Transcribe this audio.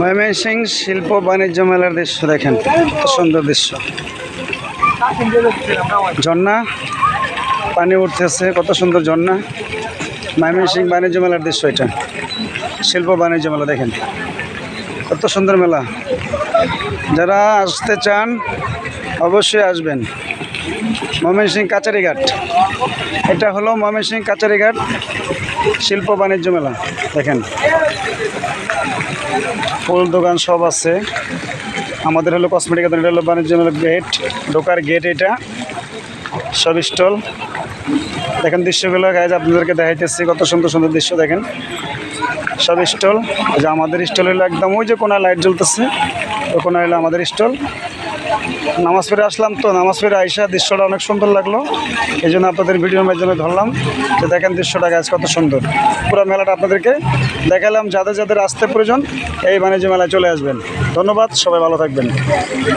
ময়মনসিং শিল্প বাণিজ্য মেলার দৃশ্য দেখেন। সুন্দর দৃশ্য। ঝর্ণা, পানি উঠতেছে, কত সুন্দর ঝর্ণা। ময়মনসিং বাণিজ্য মেলার দৃশ্য এটা। শিল্প বাণিজ্য মেলা দেখেন। কত সুন্দর মেলা। যারা আসতে চান, অবশ্যই আসবেন। ময়মনসিং কাচারিঘাট এটা হলো ময়মনসিং কাচারিঘাট শিল্প বাণিজ্য মেলা। দেখেন। ফুল দোকান সব আছে। আমাদের হলো কসমেটিক এটা হলো বাণিজ্য হলো গেট ঢোকার গেট এটা। সব স্টল দেখেন দৃশ্যগুলো গাইজ আপনাদেরকে দেখাইতেছি কত সুন্দর সুন্দর দৃশ্য, দেখেন। সব স্টল যে আমাদের স্টল হলো একদম ওই যে কোনায় লাইট জ্বলতেছে, ওই কোনো হলো আমাদের স্টল নামাজ পড়ে আসলাম তো, নামাজ পড়ে আইসা দৃশ্যটা অনেক সুন্দর লাগল। এই জন্য আপনাদের ভিডিওর মাধ্যমে ধরলাম যে দেখেন দৃশ্যটা গাছ কত সুন্দর। পুরো মেলাটা আপনাদেরকে দেখালাম, যাদের যাদের আসতে প্রয়োজন, এই বাণিজ্য মেলায় চলে আসবেন। ধন্যবাদ, সবাই ভালো থাকবেন।